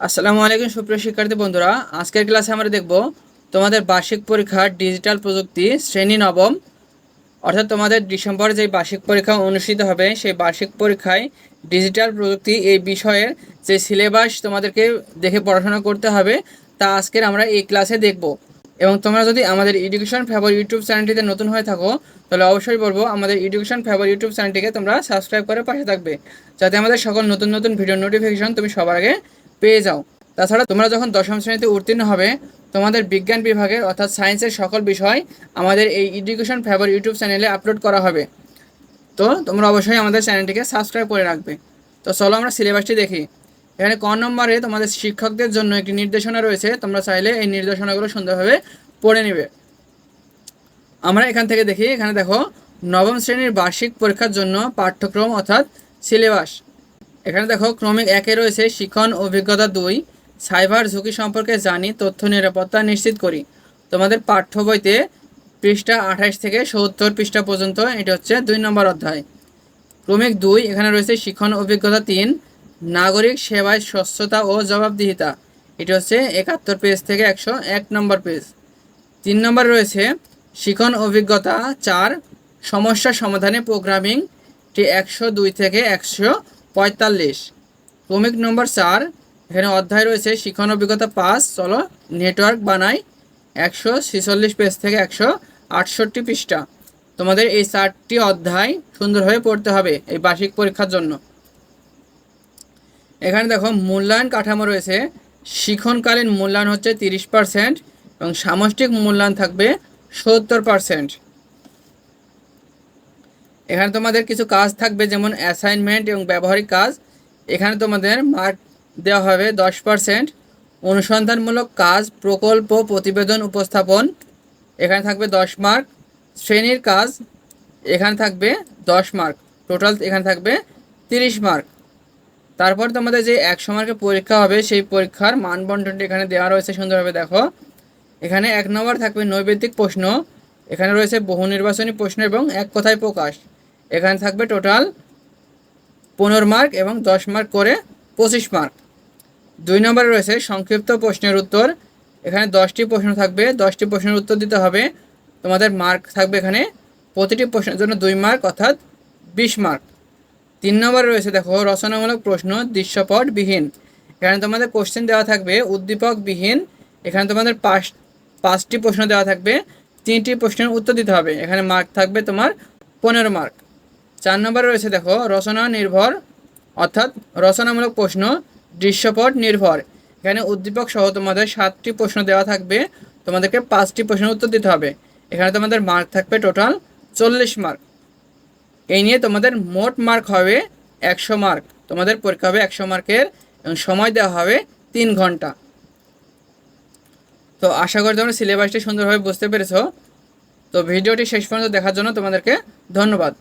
আসসালামু আলাইকুম সুপ্রিয় শিক্ষার্থী বন্ধুরা, আজকের ক্লাসে আমরা দেখব তোমাদের বার্ষিক পরীক্ষা ডিজিটাল প্রযুক্তি শ্রেণি নবম, অর্থাৎ তোমাদের ডিসেম্বর যে বার্ষিক পরীক্ষা অনুষ্ঠিত হবে, সেই বার্ষিক পরীক্ষায় ডিজিটাল প্রযুক্তি এই বিষয়ের যে সিলেবাস তোমাদেরকে দেখে পড়াশোনা করতে হবে, তা আজকের আমরা এই ক্লাসে দেখব। এবং তোমরা যদি আমাদের এডুকেশন ফেভার ইউটিউব চ্যানেলটিতে নতুন হয়ে থাকো, তাহলে অবশ্যই বলব আমাদের এডুকেশন ফেভার ইউটিউব চ্যানেলটিকে তোমরা সাবস্ক্রাইব করে পাশে থাকবে। যাতে আমাদের সকল নতুন নতুন ভিডিও নোটিফিকেশন তুমি সবার আগে পেয়ে যাও। তাছাড়া তোমরা যখন দশম শ্রেণীতে উত্তীর্ণ হবে, তোমাদের বিজ্ঞান বিভাগে অর্থাৎ সায়েন্সের সকল বিষয় আমাদের এই এডুকেশন ফেভার ইউটিউব চ্যানেলে আপলোড করা হবে। তো তোমরা অবশ্যই আমাদের চ্যানেলটিকে সাবস্ক্রাইব করে রাখবে। তো চলো আমরা সিলেবাসটি দেখি। এখানে ক নম্বরে তোমাদের শিক্ষকদের জন্য একটি নির্দেশনা রয়েছে। তোমরা চাইলে এই নির্দেশনাগুলো সুন্দরভাবে পড়ে নেবে। আমরা এখান থেকে দেখি, এখানে দেখো, নবম শ্রেণির বার্ষিক পরীক্ষার জন্য পাঠ্যক্রম অর্থাৎ সিলেবাস। এখানে দেখো, ক্রমিক একে রয়েছে, শিখন, অভিজ্ঞতা দুই। সাইবার ঝুঁকি সম্পর্কে জানি, তথ্য নিরাপত্তা নিশ্চিত করি। তোমাদের পাঠ্য বইতে পৃষ্ঠা আঠাশ থেকে সত্তর পৃষ্ঠা পর্যন্ত, এটি হচ্ছে দুই নম্বর অধ্যায়। ক্রমিক দুই, এখানে রয়েছে শিখন, অভিজ্ঞতা তিন, নাগরিক সেবায় স্বচ্ছতা ও জবাবদিহিতা। এটি হচ্ছে একাত্তর পেজ থেকে একশো এক নম্বর পেজ। তিন নম্বর রয়েছে শিখন, অভিজ্ঞতা চার, সমস্যা সমাধানে প্রোগ্রামিং টি একশো দুই থেকে একশো পঁয়তাল্লিশ। ক্রমিক নম্বর চার। এখানে অধ্যায় রয়েছে শিখন অভিজ্ঞতা পাঁচ, চলো নেটওয়ার্ক বানাই। একশো ছেচল্লিশ পেজ থেকে একশো আটষট্টি পৃষ্ঠা। তোমাদের এই চারটি অধ্যায় সুন্দরভাবে পড়তে হবে এই বার্ষিক পরীক্ষার জন্য। এখানে দেখো, মূল্যায়ন কাঠামো রয়েছে। শিখনকালীন মূল্যায়ন হচ্ছে তিরিশ পার্সেন্ট এবং সামষ্টিক মূল্যায়ন থাকবে সত্তর পার্সেন্ট এখানে তোমাদের কিছু কাজ থাকবে, যেমন অ্যাসাইনমেন্ট এবং ব্যবহারিক কাজ। এখানে তোমাদের মার্ক দেওয়া হবে দশ পার্সেন্ট অনুসন্ধানমূলক কাজ, প্রকল্প, প্রতিবেদন উপস্থাপন, এখানে থাকবে দশ মার্ক শ্রেণির কাজ, এখানে থাকবে দশ মার্ক টোটাল এখানে থাকবে তিরিশ মার্ক তারপর তোমাদের যে একশো মার্কের পরীক্ষা হবে, সেই পরীক্ষার মানবন্টনটি এখানে দেওয়া রয়েছে সুন্দরভাবে, দেখো। এখানে এক নম্বর থাকবে নৈবেদিক প্রশ্ন। এখানে রয়েছে বহু নির্বাচনী প্রশ্ন এবং এক কথায় প্রকাশ। এখানে থাকবে টোটাল পনেরো মার্ক এবং দশ মার্ক করে পঁচিশ মার্ক দুই নম্বরে রয়েছে সংক্ষিপ্ত প্রশ্নের উত্তর। এখানে দশটি প্রশ্ন থাকবে। দশটি প্রশ্নের উত্তর দিতে হবে। তোমাদের মার্ক থাকবে এখানে প্রতিটি প্রশ্নের জন্য দুই মার্ক অর্থাৎ বিশ মার্ক তিন নম্বরে রয়েছে দেখো, রচনামূলক প্রশ্ন, দৃশ্যপট বিহীন। এখানে তোমাদের কোশ্চেন দেওয়া থাকবে, উদ্দীপক বিহীন। এখানে তোমাদের পাঁচ, পাঁচটি প্রশ্ন দেওয়া থাকবে। তিনটি প্রশ্নের উত্তর দিতে হবে। এখানে মার্ক থাকবে তোমার পনেরো মার্ক চার নম্বরে রয়েছে দেখো, রচনা নির্ভর, অর্থাৎ রচনামূলক প্রশ্ন, দৃশ্যপট নির্ভর। এখানে উদ্দীপক সহ তোমাদের সাতটি প্রশ্ন দেওয়া থাকবে, তোমাদেরকে পাঁচটি প্রশ্নের উত্তর দিতে হবে। এখানে তোমাদের মার্ক থাকবে টোটাল চল্লিশ মার্ক এই নিয়ে তোমাদের মোট মার্ক হবে একশো মার্ক তোমাদের পরীক্ষা হবে একশো মার্কের এবং সময় দেওয়া হবে তিন ঘণ্টা। তো আশা করি তোমরা সিলেবাসটি সুন্দরভাবে বুঝতে পেরেছ। তো ভিডিওটি শেষ পর্যন্ত দেখার জন্য তোমাদেরকে ধন্যবাদ।